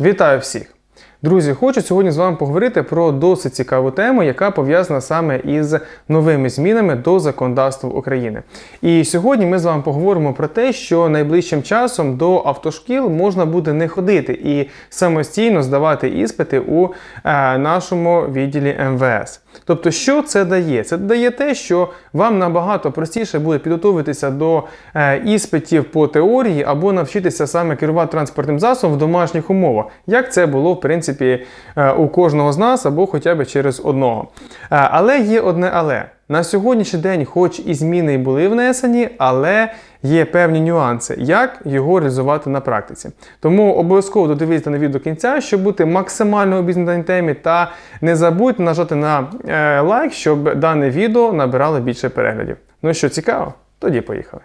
Вітаю всіх! Друзі, хочу сьогодні з вами поговорити про досить цікаву тему, яка пов'язана саме із новими змінами до законодавства України. І сьогодні ми з вами поговоримо про те, що найближчим часом до автошкіл можна буде не ходити і самостійно здавати іспити у е, нашому відділі МВС. Тобто, що це дає? Це дає те, що вам набагато простіше буде підготуватися до е, іспитів по теорії або навчитися саме керувати транспортним засобом в домашніх умовах, як це було в принципі е, у кожного з нас або хоча б через одного. Е, але є одне але. На сьогоднішній день, хоч і зміни були внесені, але є певні нюанси, як його реалізувати на практиці. Тому обов'язково додивіться на відео до кінця, щоб бути максимально обізнані темі, та не забудьте нажати на е, лайк, щоб дане відео набирало більше переглядів. Ну що, цікаво? Тоді поїхали.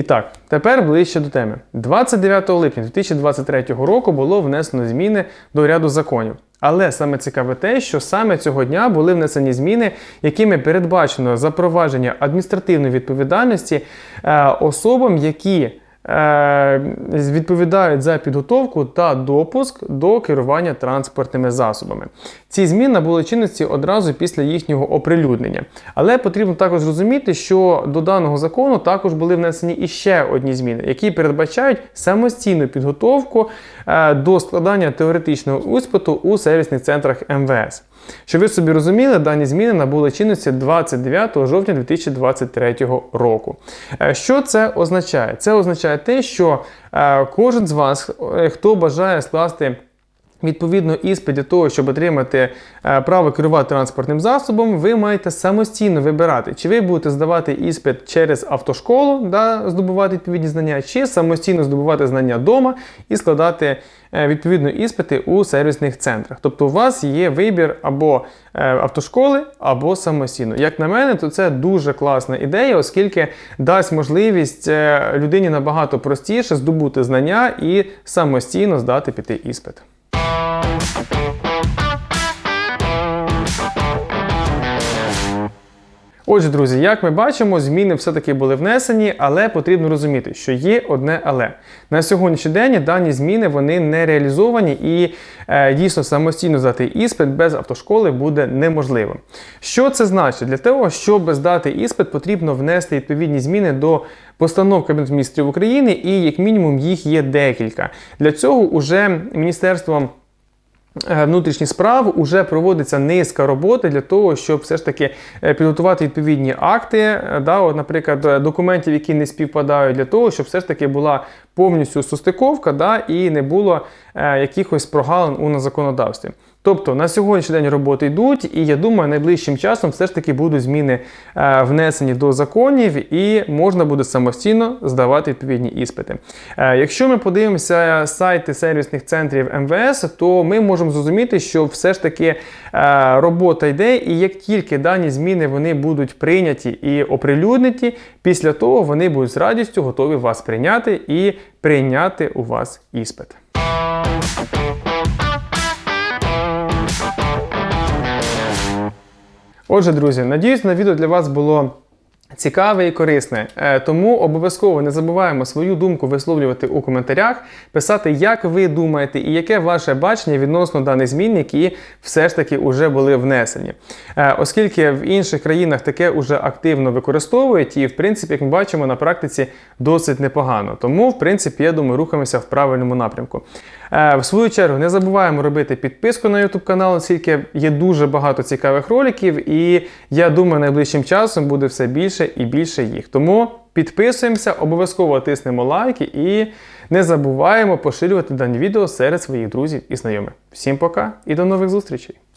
І так, тепер ближче до теми. 29 липня 2023 року було внесено зміни до ряду законів. Але саме цікаве те, що саме цього дня були внесені зміни, якими передбачено запровадження адміністративної відповідальності е, особам, які відповідають за підготовку та допуск до керування транспортними засобами. Ці зміни набули чинності одразу після їхнього оприлюднення. Але потрібно також зрозуміти, що до даного закону також були внесені іще одні зміни, які передбачають самостійну підготовку е, до складання теоретичного іспиту у сервісних центрах МВС. Щоб ви собі розуміли, дані зміни набули чинності 29 жовтня 2023 року. Е, Що це означає? Це означає те, що е, кожен з вас, е, хто бажає скласти Відповідно, іспит для того, щоб отримати е, право керувати транспортним засобом, ви маєте самостійно вибирати, чи ви будете здавати іспит через автошколу, да, здобувати відповідні знання, чи самостійно здобувати знання вдома і складати е, відповідно іспити у сервісних центрах. Тобто у вас є вибір або е, автошколи, або самостійно. Як на мене, то це дуже класна ідея, оскільки дасть можливість людині набагато простіше здобути знання і самостійно здати піти іспит. Отже, друзі, як ми бачимо, зміни все-таки були внесені, але потрібно розуміти, що є одне але. На сьогоднішній день дані зміни вони не реалізовані і е, дійсно самостійно здати іспит без автошколи буде неможливим. Що це значить? Для того, щоб здати іспит, потрібно внести відповідні зміни до постанов Кабінету міністрів України, і як мінімум їх є декілька. Для цього уже міністерством. Е, внутрішніх справ вже проводиться низка роботи для того, щоб все ж таки е, підготувати відповідні акти, е, да, от, наприклад, документів, які не співпадають, для того, щоб все ж таки була повністю сустиковка да, і не було е, якихось прогалин у законодавстві. Тобто на сьогоднішній день роботи йдуть, і я думаю, найближчим часом все ж таки будуть зміни е, внесені до законів, і можна буде самостійно здавати відповідні іспити. Е, якщо ми подивимося сайти сервісних центрів МВС, то ми можемо зрозуміти, що все ж таки е, робота йде, і як тільки дані зміни вони будуть прийняті і оприлюднені, після того вони будуть з радістю готові вас прийняти і прийняти у вас іспит. Отже, друзі, надіюсь, на відео для вас було цікаве і корисне. Е, Тому обов'язково не забуваємо свою думку висловлювати у коментарях, писати, як ви думаєте, і яке ваше бачення відносно даних змін, які все ж таки вже були внесені. Е, Оскільки в інших країнах таке вже активно використовують, і в принципі, як ми бачимо, на практиці досить непогано. Тому, в принципі, я думаю, рухаємося в правильному напрямку. Е, В свою чергу не забуваємо робити підписку на YouTube канал, оскільки є дуже багато цікавих роликів, і я думаю, найближчим часом буде все більше і більше їх. Тому підписуємося, обов'язково тиснемо лайки і не забуваємо поширювати дані відео серед своїх друзів і знайомих. Всім пока і до нових зустрічей!